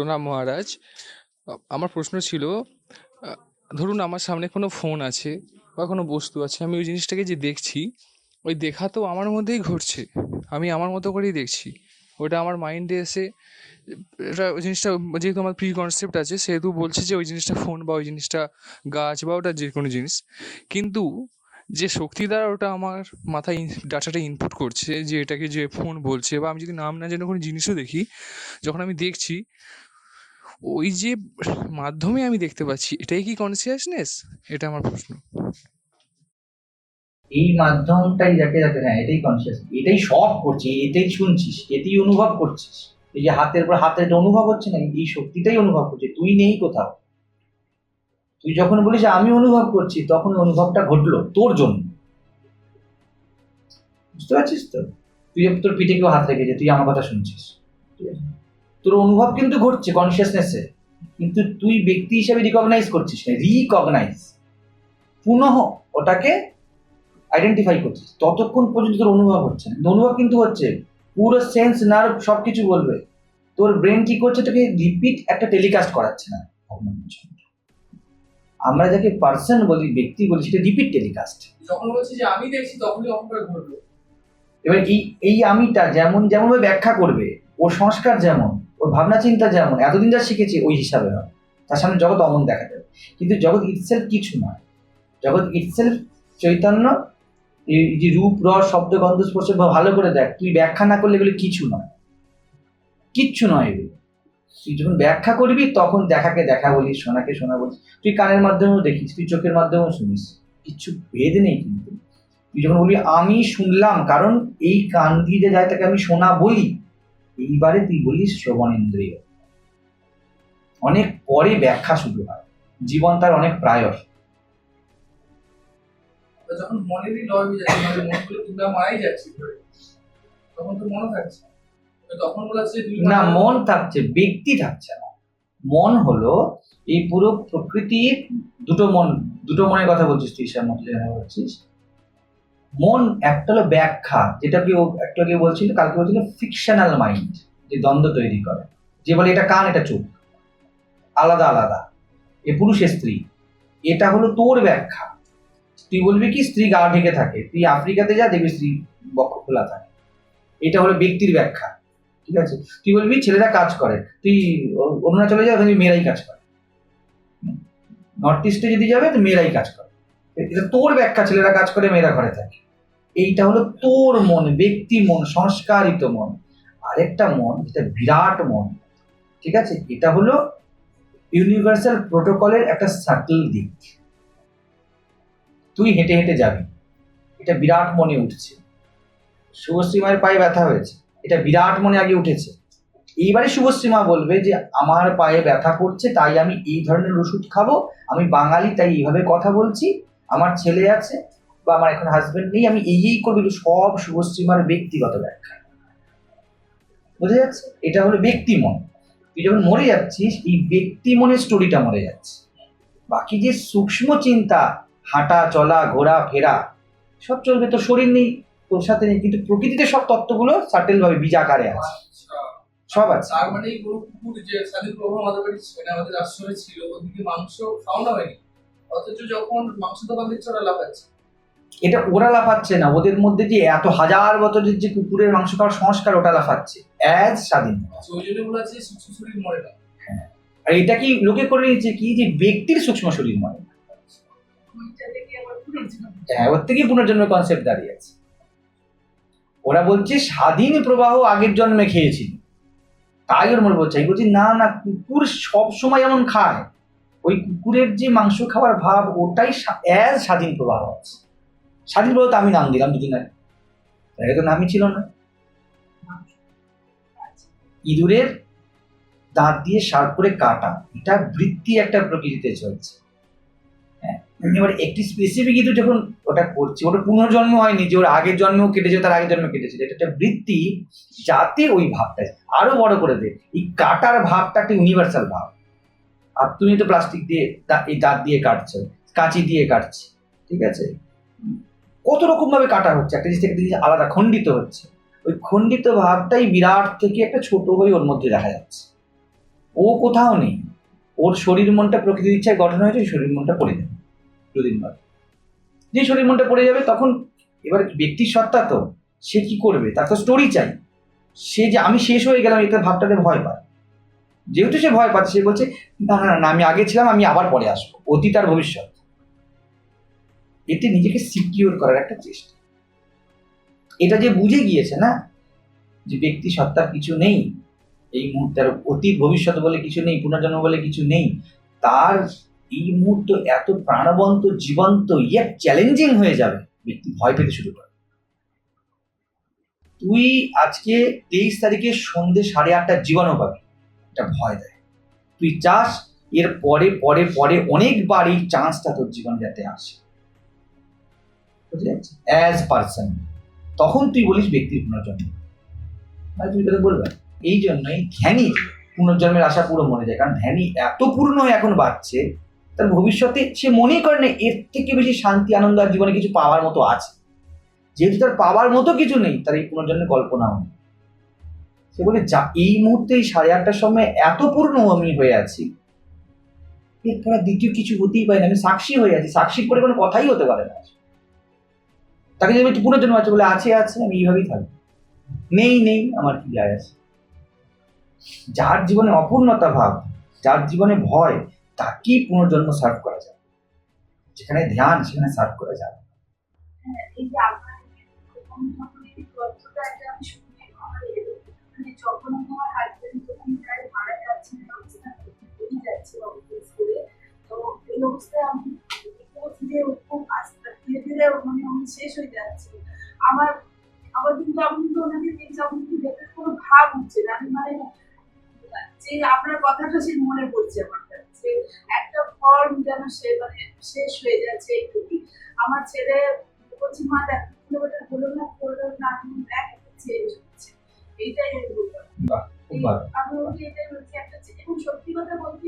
প্রণাম মহারাজ। আমার প্রশ্ন ছিল ধরুন আমার সামনে কোনো ফোন আছে বা কোনো বস্তু আছে, আমি ওই জিনিসটাকে যে দেখছি, ওই দেখা তো আমার মধ্যেই ঘটছে। আমি আমার মতো করেই দেখছি। ওটা আমার মাইন্ডে এসে, এটা ওই জিনিসটা যেহেতু আমার প্রি কনসেপ্ট আছে, সেহেতু বলছে যে ওই জিনিসটা ফোন বা ওই জিনিসটা গাছ বা ওটা যে কোনো জিনিস। কিন্তু যে শক্তি দ্বারা ওটা আমার মাথায় ডাটাটা ইনপুট করছে, যে এটাকে যে ফোন বলছে, বা আমি যদি নাম না জেনে কোনো জিনিসও দেখি, যখন আমি দেখছি ওই যে মাধ্যমে আমি দেখতে পাচ্ছি, এটাই কি কনসিয়াসনেস এটা আমার প্রশ্ন। এই মাধ্যমটাই যাকে যাকে হ্যাঁ এটাই কনসিয়াস এটাই সব করছিস এটাই শুনছিস, এটাই অনুভব করছিস। এই যে হাতের পর হাতে এটা অনুভব হচ্ছে না, এই শক্তিটাই অনুভব করছে, তুই নেই কোথাও। তুই যখন বলিস, আমি অনুভব করছি, তখন অনুভবটা ঘটলো তোর জন্য। বুঝতে পারছিস তো? তুই, তোর পিঠে কেউ হাত রেখেছে, তুই আমার কথা শুনছিস। ঠিক আছে? তোর অনুভব কিন্তু ঘটছে কনসিয়াসনেসে কিন্তু তুই ব্যক্তি হিসেবে রিকগনাইজ করছিস না রিকগনাইজ পুনঃ ওটাকে আইডেন্টিফাই করছিস। ততক্ষণ পর্যন্ত তোর অনুভব হচ্ছে না। অনুভব কিন্তু হচ্ছে পুরো সেন্স নার্ভ সব কিছু বলবে। তোর ব্রেন কি করছে? তোকে রিপিট একটা টেলিকাস্ট করাচ্ছে না। আমরা যাকে পার্সন বলি ব্যক্তি বলি সেটা রিপিট টেলিকাস্ট যখন বলছি যে আমি দেখছি তখনই অহংকার ঘটলো। এবার এই এই আমিটা যেমন যেমনভাবে ব্যাখ্যা করবে ওর সংস্কার যেমন ওর ভাবনা চিন্তা যেমন, এতদিন যা শিখেছি ওই হিসাবে হয় তার সামনে জগৎ অমন দেখা যাবে। কিন্তু জগৎ ইটসেলফ কিছু নয়। জগৎ ইটসেলফ চৈতন্য এই যে রূপ, রস, শব্দ, গন্ধ, স্পর্শ ভালো করে দেখ, তুই ব্যাখ্যা না করলে এগুলো কিছু নয়। কিচ্ছু নয় এগুলো। তুই যখন ব্যাখ্যা করবি, তখন দেখাকে দেখা বলিস, শোনাকে শোনা বলিস। তুই কানের মাধ্যমেও দেখিস, তুই চোখের মাধ্যমেও শুনিস। কিচ্ছু ভেদ নেই কিন্তু। তুই যখন বলবি, আমি শুনলাম, কারণ এই কান দিয়ে যায় তাকে আমি শোনা বলি এইবারে তুই বলিস শ্রবণেন্দ্রিয়। অনেক পরে ব্যাখ্যা শুরু হয়। জীবন তার অনেক প্রায়র যখন মনেরই লয় হয়ে যাচ্ছে মানে মনগুলো তোমরা মারাই যাচ্ছে তখন তো মনে থাকছে তখন বলা হচ্ছে দুই না মন থাকছে ব্যক্তি থাকছে না। মন হলো এই পুরো প্রকৃতির দুটো মন দুটো মনের কথা বলছিস তুই মতো যেটা বলছিস। মন একটা হলো ব্যাখ্যা যেটা কি একটা আগে বলছিল, কালকে বলছিল ফিকশনাল মাইন্ড যে দ্বন্দ্ব তৈরি করে। যে বলে এটা কান, এটা চোখ। আলাদা আলাদা। এ পুরুষের স্ত্রী। এটা হলো তোর ব্যাখ্যা। তুই বলবি কি, স্ত্রী গা ঢেকে থাকে। তুই আফ্রিকাতে যা, দেখবি স্ত্রী বক্ষ খোলা থাকে। এটা হলো ব্যক্তির ব্যাখ্যা। ঠিক আছে? তুই বলবি ছেলেরা কাজ করে। তুই অরুণাচলে যা মেয়েরাই কাজ করে। নর্থ ইস্টে যদি যাবে, তো মেয়েরাই কাজ করে। এটা তোর ব্যাখ্যা, ছেলেরা কাজ করে, মেয়েরা ঘরে থাকে। এইটা হলো তোর মন, ব্যক্তি মন, সংস্কারিত মন। আরেকটা মন, যেটা বিরাট মন, ঠিক আছে? এটা হলো ইউনিভার্সাল প্রোটোকলের একটা সাটল দিক। তুই হেঁটে হেঁটে যাবি। এটা বিরাট মনে উঠছে। শুভশ্রী মায়ের পায়ে ব্যথা হয়েছে। এটা বিরাট মনে আগে উঠেছে। এইবারে শুভশ্রীমা বলবে যে, আমার পায়ে ব্যথা করছে, তাই আমি এই ধরনের ওষুধ খাব। আমি বাঙালি, তাই এইভাবে কথা বলছি। আমার ছেলে আছে বা আমার এখন হাজবেন্ড নেই, আমি এই এই করব। এগুলো সব শুভশ্রীমার ব্যক্তিগত ব্যাখ্যা। বুঝা যাচ্ছে? এটা হলো ব্যক্তি মন। তুই যখন মরে যাচ্ছিস, এই ব্যক্তি মনের স্টোরিটা মরে যাচ্ছে। বাকি যে সূক্ষ্ম চিন্তা, হাঁটা, চলা, ঘোরা, ফেরা, সব চলবে। তোর শরীর নেই, তোর সাথে নেই। কিন্তু প্রকৃতিতে সব তত্ত্বগুলো সাটেল ভাবে বীজাকারে আছে। সব আছে। তার মানে এই কুকুর যে প্রভু আমাদের বাড়ি আমাদের ছিল। ওদিকে মাংস খাওয়ানো হয়নি। অথচ যখন মাংস দোকান দিচ্ছে ওরা লাফাচ্ছে। এটা ওরা লাফাচ্ছে না ওদের মধ্যে যে এত হাজার বছরের যে কুকুরের মাংস খাওয়ার সংস্কার ওটা লাফাচ্ছে। অ্যাজ স্বাধীন। আচ্ছা, ওই জন্য বলা আছে সূক্ষ্ম শরীর মরে না। আর এটা কি লোকে করে নিচ্ছে কি? যে ব্যক্তির সূক্ষ্ম শরীর মানে হ্যাঁ ওর থেকেই পুনর্জন্মের কনসেপ্ট দাঁড়িয়ে আছে। ওরা বলছে স্বাধীন প্রবাহ আগের জন্মে খেয়েছিল। তাই ওর মনে বলছে আমি বলছি না না কুকুর সব সময় এমন খায়। ওই কুকুরের যে মাংস খাওয়ার ভাব, ওটাই অ্যাজ স্বাধীন প্রবাহ আছে। স্বাধীন প্রবাহ তো আমি নাম দিলাম দুদিন আগে। আগে তো নামই ছিল না। ইঁদুরের দাঁত দিয়ে শার্প করে কাটা, এটা বৃত্তি একটা প্রকৃতিতে চলছে। হ্যাঁ এবার একটি স্পেসিফিক ইঁদুর যখন ওটা করছে, ওটা পুনর্জন্ম হয়নি, যে ওর আগের জন্মেও কেটেছে, তার আগের জন্মে কেটেছে, এটা একটা বৃত্তি, যাতে ওই ভাবটা, আরও বড় করে দে এই কাটার ভাবটা একটা ইউনিভার্সাল ভাব। আর তুমি তো প্লাস্টিক দিয়ে এই দাঁত দিয়ে কাটছো, কাঁচি দিয়ে কাটছে, ঠিক আছে? কত রকম ভাবে কাটা হচ্ছে, একটা জিনিস থেকে জিনিস আলাদা, খণ্ডিত হচ্ছে। ওই খণ্ডিত ভাবটাই বিরাট থেকে একটা ছোট হয়ে ওর মধ্যে দেখা যাচ্ছে। ও কোথাও নেই। ওর শরীর মনটা প্রকৃতির ইচ্ছায় গঠন হয়েছে শরীর মনটা পড়ে যাবে দুদিন বাদ যে শরীর মনটা পড়ে যাবে, তখন এবার ব্যক্তির সত্তা তো, সে কি করবে? তার তো স্টোরি চাই। সে যে, আমি শেষ হয়ে গেলাম এটা ভাবটাতে ভয় পায়। যেহেতু সে ভয় পাচ্ছে, সে বলছে, না না না আমি আগে ছিলাম, আমি আবার পরে আসব। অতীত আর ভবিষ্যৎ। এতে নিজেকে সিকিউর করার একটা চেষ্টা। এটা যে বুঝে গিয়েছে না, যে ব্যক্তি সত্তার কিছু নেই, এই মুহূর্তে অতীত, ভবিষ্যৎ বলে কিছু নেই, পুনর্জন্ম বলে কিছু নেই, তার এই মুহূর্ত এত প্রাণবন্ত, জীবন্ত ইয়ে চ্যালেঞ্জিং হয়ে যাবে, ব্যক্তি ভয় পেতে শুরু করে। তুই আজকে তেইশ তারিখে সন্ধ্যে সাড়ে আটটার জীবনও পাবি। এটা ভয় দেয়। তুই চাস এর পরে পরে পরে অনেকবার এই চান্সটা তোর জীবন যাতে আসে। অ্যাজ পার্সন তখন তুই বলিস ব্যক্তির পুনর্জন্ম। কথা বলবে এই জন্যই ধ্যানই পুনর্জন্মের আশা পুরো মনে যায়। কারণ ধ্যানই এত পূর্ণ এখন বাড়ছে, তার ভবিষ্যতে সে মনেই করে না এর থেকে বেশি শান্তি, আনন্দ আর জীবনে কিছু পাওয়ার মতো আছে। যেহেতু তার পাওয়ার মতো কিছু নেই, তার এই পুনর্জন্মের কল্পনাও নেই। সে বলে, যা, এই মুহূর্তে এই সাড়ে আটটার সময় এত পূর্ণ আমি হয়ে আছি। এরপর দ্বিতীয় কিছু হতেই পারে না। আমি সাক্ষী হয়ে আছি। সাক্ষী করে কোনো কথাই হতে পারে না। তাকে যদি একটু পুনর্জন্ম আছে বলে, আছে আছে, আমি এইভাবেই থাকব। নেই নেই, আমার কি যায় আছে? যার জীবনে অপূর্ণতা ভাব, যার জীবনে ভয়, তাকেই পুনর্জন্ম সার্ভ করা যায়। যেখানে ধ্যান, সেখানে সার্ভ করা যায়। যখন আমার হাজবেন্ড যখন প্রায় মারা যাচ্ছে অবস্থা যাচ্ছে অফিস করে তো এই অবস্থায় আমি আস্তে ধীরে ধীরে মানে শেষ হয়ে যাচ্ছে আমার আবার কিন্তু আমি কিন্তু ওনাকে দেখছি আমি কিন্তু দেখে কোনো ভাব হচ্ছে না আমি মানে যে আপনার কথাটা সে মনে পড়ছে আমার কাছে একটা ফর্ম যেন সে মানে শেষ হয়ে যাচ্ছে এইটুকুই আমার ছেলে বলছি, মা দেখ, কিলোমিটার হলো না, করল না এইটাই আমি বললাম আমি ওকে এটাই বলছি একটা এবং সত্যি কথা বলতে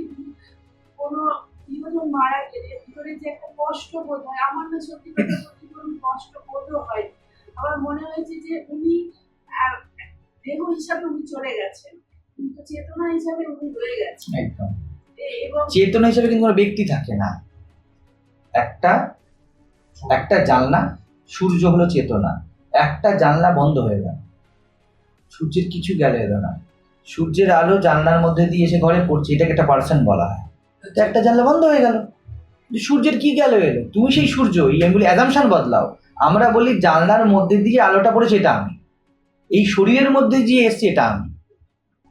কোনো মারা গেলে ভিতরে যে একটা কষ্ট বোধ হয় আমার না সত্যি কথা বলতে কোনো কষ্ট বোধও হয় আমার মনে হয়েছে যে উনি দেহ হিসাবে উনি চলে গেছেন কিন্তু চেতনা হিসাবে উনি রয়ে গেছেন। একদম। এবং চেতনা হিসেবে কিন্তু কোনো ব্যক্তি থাকে না। একটা একটা জানলা সূর্য হলো চেতনা। একটা জানলা বন্ধ হয়ে গেল। সূর্যের কিছু গেল এলো না। সূর্যের আলো জানলার মধ্যে দিয়ে এসে ঘরে পড়ছে, এটাকে একটা পার্সন বলা হয়। একটা জানলা বন্ধ হয়ে গেল। সূর্যের কি গেল এলো? তুমি সেই সূর্য, এই আমি বলি অ্যাজামশন বদলাও। আমরা বলি জানলার মধ্যে দিয়ে আলোটা পড়েছে এটা আমি। এই শরীরের মধ্যে দিয়ে এসছে এটা আমি।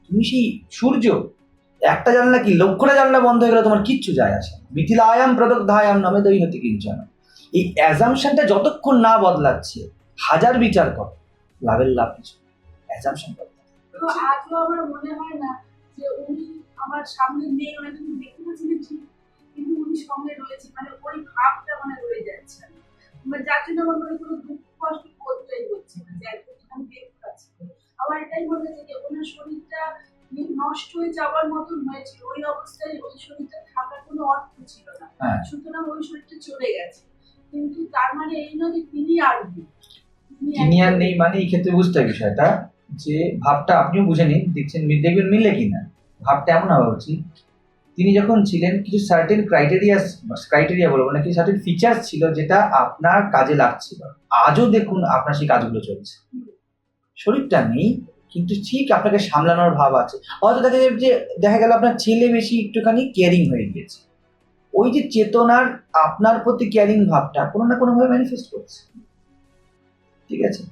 তুমি সেই সূর্য, একটা জানলা কি? লক্ষটা জানলা বন্ধ হয়ে গেলে, তোমার কিচ্ছু যায় আছে আসে না। মিথিলায়াম প্রদগ্ধায়াম নামে দৈনতি কিঞ্চন। এই অ্যাজামশনটা যতক্ষণ না বদলাচ্ছে, হাজার বিচার কর, লাভের লাভ কিছু অ্যাজামশন তো আজও আমার মনে হয় না যে উনি আমার সামনে নেই ওনাকে আমি দেখতে পাচ্ছি ঠিক কিন্তু উনি সঙ্গে রয়েছে মানে ওই ভাবটা মানে রয়ে যাচ্ছে। মানে যার জন্য আমার মনে কোনো দুঃখ কষ্ট বোধটাই হচ্ছে না যে আমি দেখতে পাচ্ছি আমার এটাই মনে হচ্ছে যে ওনার শরীরটা নষ্ট হয়ে যাওয়ার মতন হয়েছিল ওই অবস্থায় ওই শরীরটা থাকার কোনো অর্থ ছিল না। হ্যাঁ। সুতরাং ওই শরীরটা চলে গেছে। কিন্তু তার মানে এই নয় যে তিনি আর তিনি আর নেই মানে এই ক্ষেত্রে বুঝতে বিষয়টা। যে ভাবটা আপনিও বুঝে নিন, দেখছেন মি- দেখবেন মিললে কি না? ভাবটা এমন হওয়া উচিত, তিনি যখন ছিলেন কিছু সার্টেন ক্রাইটেরিয়া ক্রাইটেরিয়া বলব না, কিছু সার্টেন ফিচার্স ছিল যেটা আপনার কাজে লাগছিল। আজও দেখুন আপনার সেই কাজগুলো চলছে। শরীরটা নেই, কিন্তু ঠিক আপনাকে সামলানোর ভাব আছে। হয়তো দেখা যাবে যে, দেখা গেল আপনার ছেলে বেশি একটুখানি কেয়ারিং হয়ে গিয়েছে। ওই যে চেতনার আপনার প্রতি কেয়ারিং ভাবটা কোনো না কোনোভাবে ম্যানিফেস্ট করছে। ঠিক আছে?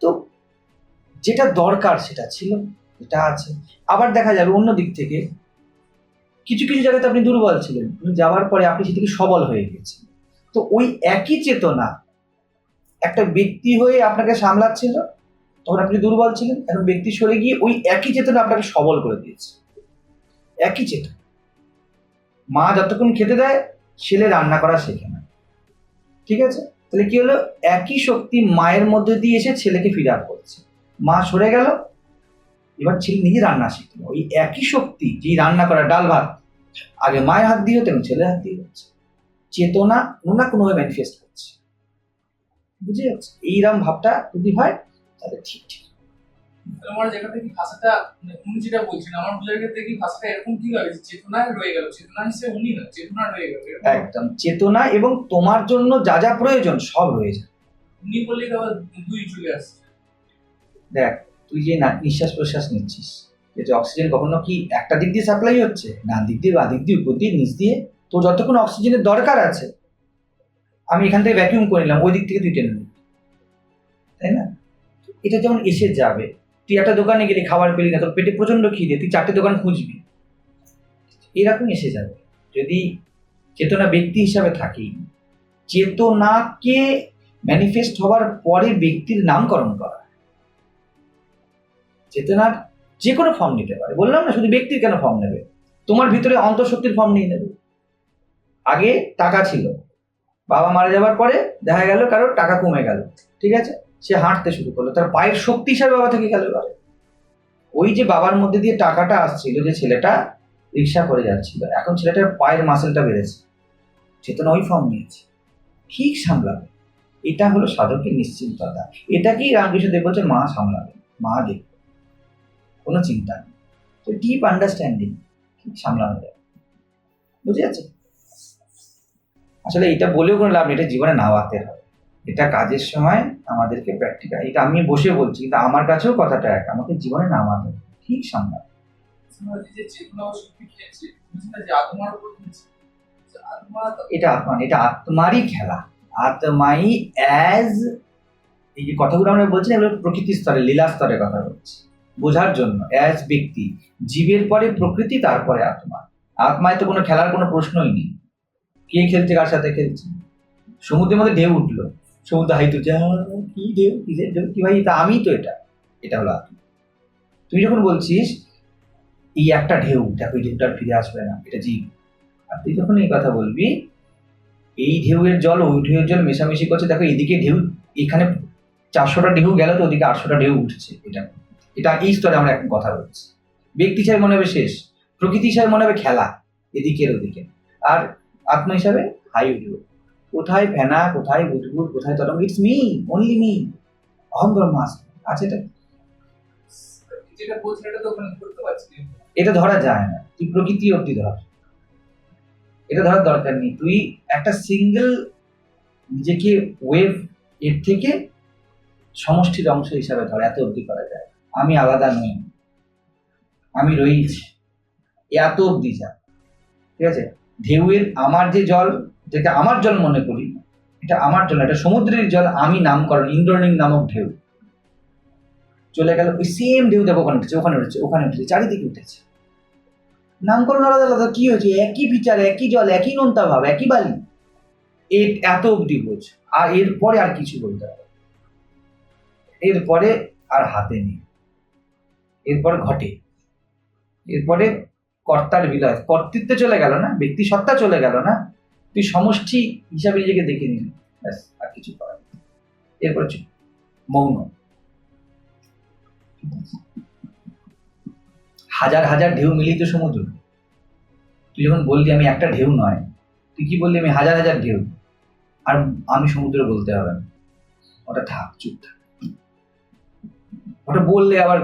তো যেটা দরকার সেটা ছিল, এটা আছে। আবার দেখা যাবে অন্য দিক থেকে, কিছু কিছু জায়গাতে আপনি দুর্বল ছিলেন যাওয়ার পরে আপনি সে থেকে সবল হয়ে গেছেন তো ওই একই চেতনা একটা ব্যক্তি হয়ে আপনাকে সামলাচ্ছিল, তখন আপনি দুর্বল ছিলেন, এখন ব্যক্তি সরে গিয়ে ওই একই চেতনা আপনাকে সবল করে দিয়েছে। একই চেতনা। মা যতক্ষণ খেতে দেয়, ছেলে রান্না করা শেখে না। ঠিক আছে? তাহলে কি হলো? একই শক্তি মায়ের মধ্যে দিয়ে এসে ছেলেকে ফিরে আপ করছে। মা সরে গেল। এবার ছেলে নিজে রান্না শিখলো। ওই একই শক্তি যেই রান্না করা ডাল ভাত আগে মায়ের হাত দিয়ে হতো ছেলের হাত দিয়ে হচ্ছে। চেতনা কোনো না কোনোভাবে ম্যানিফেস্ট করছে। বুঝে যাচ্ছে এইরকম ভাবটা যদি হয় তাহলে ঠিক ঠিক। আমার জায়গা থেকে ভাষাটা মানে উনি যেটা বলছেন আমার বোঝার ক্ষেত্রে কি ভাষাটা এরকম কি হবে যে চেতনায় রয়ে গেল। চেতনা হিসেবে উনি না চেতনা রয়ে গেল একদম। চেতনা এবং তোমার জন্য যা যা প্রয়োজন সব রয়েছে উনি বললে তো আবার দুই চলে আসছে। দেখ, তুই যে নিঃশ্বাস প্রশ্বাস নিচ্ছিস, যে অক্সিজেন কখনো কি একটা দিক দিয়ে সাপ্লাই হচ্ছে? ডান দিক দিয়ে বা দিক দিয়ে উপর দিয়ে, নিচ দিয়ে তো যতক্ষণ অক্সিজেনের দরকার আছে, আমি এখান থেকে ভ্যাকিউম করে নিলাম, ওই দিক থেকে তুই টেনে তাই না? এটা যেমন এসে যাবে, তুই একটা দোকানে গেলি খাবার পেলি না, তোর পেটে প্রচণ্ড খিদে, তুই চারটে দোকান খুঁজবি। এরকম এসে যাবে। যদি চেতনা ব্যক্তি হিসাবে থাকি, চেতনাকে ম্যানিফেস্ট হওয়ার পরে ব্যক্তির নামকরণ করা। চেতনার যে কোনো ফর্ম নিতে পারে। বললাম না শুধু ব্যক্তির কেন ফর্ম নেবে? তোমার ভিতরে অন্তঃশক্তির ফর্ম নিয়ে নেবে। আগে টাকা ছিল। বাবা মারা যাবার পরে দেখা গেল কারোর টাকা কমে গেল। ঠিক আছে? সে হাঁটতে শুরু করল। তার পায়ের শক্তি হিসাবে বাবা থেকে গেল এবারে। ওই যে বাবার মধ্যে দিয়ে টাকাটা আসছিল যে ছেলেটা রিক্সা করে যাচ্ছিল। এখন ছেলেটার পায়ের মাসেলটা বেড়েছে। চেতনা ওই ফর্ম নিয়েছে। ঠিক সামলাবে। এটা হলো সাধকের নিশ্চিন্ততা। এটাকেই রামকৃষ্ণ দেব বলছে মা সামলাবে। মা দেখবে কোনো চিন্তা নেই। তো ডিপ আন্ডারস্ট্যান্ডিং সামলানো যায়। বুঝে যাচ্ছে আসলে এটা বলেও কোনো লাভ নেই, এটা জীবনে নাওয়াতে হবে। এটা কাজের সময় আমাদেরকে প্র্যাকটিক্যাল এটা আমি বসে বলছি, কিন্তু আমার কাছেও কথাটা এক, আমাকে জীবনে নামাতে হবে। ঠিক খেলছে এটা আত্মা, এটা আত্মারই খেলা। আত্মাই অ্যাজ এই যে কথাগুলো আমরা বলছি এগুলো প্রকৃতি স্তরে লীলা স্তরে কথা বলছি। বোঝার জন্য অ্যাজ ব্যক্তি, জীবের পরে প্রকৃতি তারপরে আত্মা। আত্মায় তো কোনো খেলার কোনো প্রশ্নই নেই। কে খেলছে, কার সাথে খেলছে? সমুদ্রের মধ্যে ঢেউ উঠল। সমুদ্র হাই তুলছে কি ঢেউ? কি ঢেউ? কি ভাই, তা আমি তো এটা। এটা হলো আত্মা। তুই যখন বলছিস, এই একটা ঢেউ, দেখো এই ঢেউটা ফিরে আসবে না, এটা জীব। আর তুই যখন এই কথা বলবি, এই ঢেউয়ের জল, ওই ঢেউয়ের জল মেশামেশি করছে, দেখো এদিকে ঢেউ, এখানে চারশোটা ঢেউ গেল, তো ওদিকে আটশোটা ঢেউ উঠছে, এটা এটা এই স্তরে আমরা এখন কথা বলছি। ব্যক্তি হিসাবে মনে হবে শেষ প্রকৃতি হিসাবে মনে হবে খেলা এদিকের ওদিকে। আর আত্মা হিসাবে হাই উঠবে। কোথায় ফেনা কোথায় বুদবুদ কোথায় তরঙ্গ? ইটস মি অনলি মি অহম ব্রহ্মাস্ম আছে এটা। এটা ধরা যায় না। তুই প্রকৃতি অব্দি ধর। এটা ধরার দরকার নেই। তুই একটা সিঙ্গেল নিজেকে ওয়েভ এর থেকে সমষ্টির অংশ হিসাবে ধর এত অবধি করা যায়। আমি আলাদা নই। আমি রয়েছি। এত অবধি যা ঠিক আছে? ঢেউয়ের আমার যে জল, যেটা আমার জল মনে করি, এটা আমার জল এটা সমুদ্রের জল, আমি নামকরণ, ইন্দ্রনীল নামক ঢেউ। চলে গেল ওই সেম ঢেউ দেখো ওখানে উঠেছে ওখানে উঠেছে ওখানে উঠেছে, চারিদিকে উঠেছে। নামকরণ আলাদা আলাদা, কি হয়েছে? একই ফিচার একই জল, একই নোনতা ভাব, একই বালি। এ এত অবধি বোঝ আর এরপরে আর কিছু বলতে হবে এরপরে আর হাতে নেই। এরপরে ঘটে। এরপরে কর্তার বিলাস কর্তৃত্বে চলে গেল না? ব্যক্তি সত্তা চলে গেল না? তুই সমষ্টি হিসাবে নিজেকে দেখে নিবি। ব্যাস, আর কিছু করার। এরপরে মৌন। হাজার হাজার ঢেউ মিলিত সমুদ্র। তুই যখন বললি আমি একটা ঢেউ নয়, তুই কি বললি আমি হাজার হাজার ঢেউ? আর আমি সমুদ্র বলতে হবে না। ওটা থাক, চুপ থাক। ওটা বললে আবার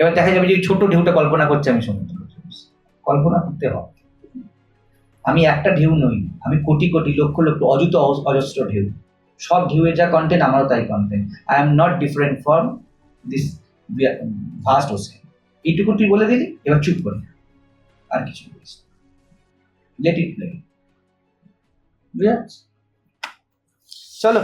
এবার দেখা যাবে যে ছোট ঢেউটা কল্পনা করছে আমি সমুদ্র কল্পনা করতে হবে। আমি একটা ঢেউ নই, আমি কোটি কোটি, লক্ষ লক্ষ অযুত অজস্র ঢেউ। সব ঢেউয়ের যা কন্টেন্ট আমারও তাই content I am not different from this first ocean এইটুকু তুই বলে দিলি? এবার চুপ করে। আর কিছু বলিস লেট ইট প্লে বুঝে চলো।